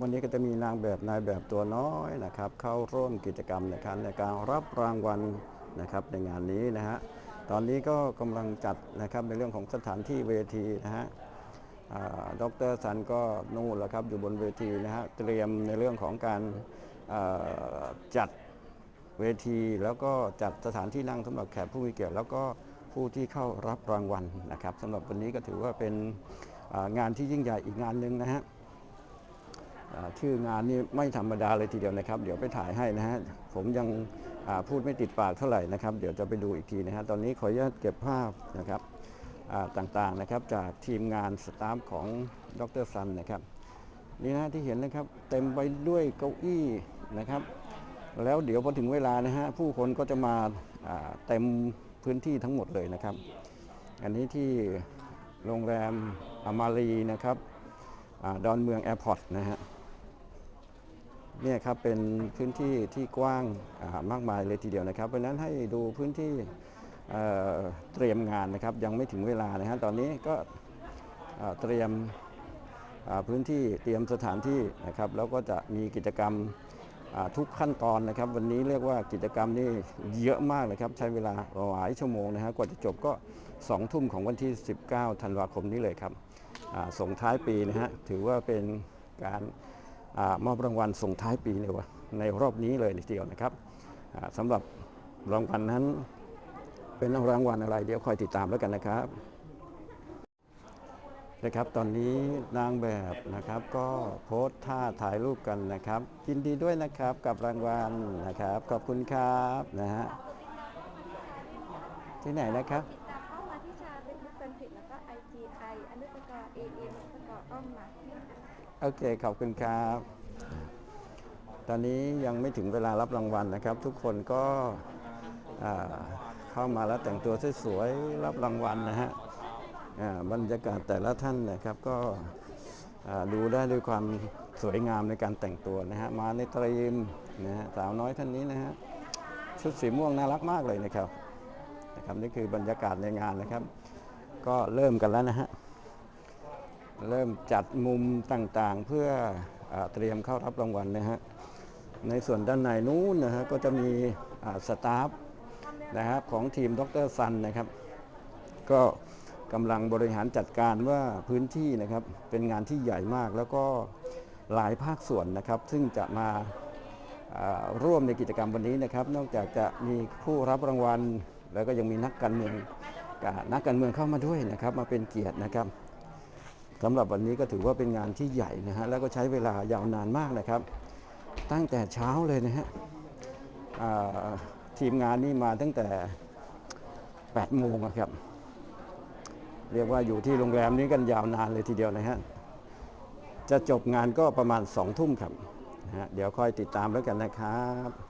วันนี้ก็จะมีนางแบบนายแบบตัวน้อยนะครับ เข้าร่วมกิจกรรมในการในการรับรางวัลนะครับในงานนี้นะฮะตอนนี้ก็กำลังจัดนะครับในเรื่องของสถานที่เวทีนะฮะอ่าดรสันก็นู่นแล้วครับอยู่บนเวทีนะฮะเตรียมในเรื่องของการจัดเวที แล้วก็จัดสถานที่นั่งสำหรับแขกผู้มีเกียรติแล้วก็ผู้ที่เข้ารับรางวัลนะครับสำหรับวันนี้ก็ถือว่าเป็นงานที่ยิ่งใหญ่อีกงานหนึ่งนะฮะ ชื่องานนี้ไม่ธรรมดาเลยทีเดียวนะครับ เดี๋ยวไปถ่ายให้นะฮะผมยังพูดไม่ติดปากเท่าไหร่นะครับ เดี๋ยวจะไปดูอีกทีนะฮะตอนนี้ขออนุญาตเก็บภาพนะครับต่างๆนะครับจากทีมงานสตาฟของดรซันนะครับนี่นะที่เห็นนะครับเต็มไปด้วยเก้าอี้นะครับ แล้วเดี๋ยวพอถึงเวลานะฮะผู้คนก็จะมาเต็มพื้นที่ทั้งหมดเลยนะครับ อันนี้ที่โรงแรมอามารีนะครับอดอนเมืองแอร์พอร์ตนะฮะ เนี่ยครับเป็นพื้นที่ที่กว้างมากมายเลยทีเดียวนะครับ เพราะฉะนั้นให้ดูพื้นที่เเตรียมงานนะครับยังไม่ถึงเวลานะฮะตอนนี้ก็เเตรียมพื้นที่เตรียมสถานที่นะครับ แล้วก็จะมีกิจกรรมทุกขั้นตอนนะครับ วันนี้เรียกว่ากิจกรรมนี่เยอะมากเลยครับ ใช้เวลาหลายชั่วโมงนะฮะกว่าจะจบก็2ทุ่มของวันที่ 19 ธันวาคมนี้เลยครับส่งท้ายปีนะฮะถือว่าเป็นการ มอบรางวัลส่งท้ายปีในวันในรอบนี้เลยทีเดียวนะครับอ่าสำหรับรางวัลนั้นเป็นรางวัลอะไรเดี๋ยวคอยติดตามแล้วกันนะครับนะครับตอนนี้นางแบบนะครับก็โพสท่าถ่ายรูปกันนะครับยินดีด้วยนะครับกับรางวัลนะครับ ขอบคุณครับนะฮะที่ไหนนะครับติดตามอ้อมมาที่ชาเป็นบุ๊กแฟนเพจแล้วก็ IGI อันดอร์สกอร์ AA อันเอร์สกอร์อ้อมมา โอเคขอบคุณครับ ตอนนี้ยังไม่ถึงเวลารับรางวัลนะครับ ทุกคนก็เข้ามาแล้วแต่งตัวสวยๆรับรางวัลนะฮะบรรยากาศแต่ละท่านนะครับก็ดูได้ด้วยความสวยงามในการแต่งตัวนะฮะมาในตรีมนะฮะสาวน้อยท่านนี้นะฮะชุดสีม่วงน่ารักมากเลยนะครับนะครับนี่คือบรรยากาศในงานนะครับ ก็เริ่มกันแล้วนะฮะ เริ่มจัดมุมต่างๆ เพื่ออเตรียมเข้ารับรางวัลนะฮะในส่วนด้านในนู้นนะฮะก็จะมีสตาฟนะครับของทีมดรซันนะครับ ก็กำลังบริหารจัดการว่าพื้นที่นะครับเป็นงานที่ใหญ่มากแล้วก็หลายภาคส่วนนะครับ ซึ่งจะมาร่วมในกิจกรรมวันนี้นะครับ นอกจากจะมีผู้รับรางวัล แล้วก็ยังมีนักการเมืองนักการเมืองเข้ามาด้วยนะครับ มาเป็นเกียรตินะครับ สำหรับวันนี้ก็ถือว่าเป็นงานที่ใหญ่นะฮะแล้วก็ใช้เวลายาวนานมากนะครับ ตั้งแต่เช้าเลยนะฮะทีมงานนี่มาตั้งแต่ 8 โมงครับ เรียกว่าอยู่ที่โรงแรมนี้กันยาวนานเลยทีเดียวนะฮะจะจบงานก็ประมาณ2ทุ่มครับนะฮะเดี๋ยวคอยติดตามแล้วกันนะครับ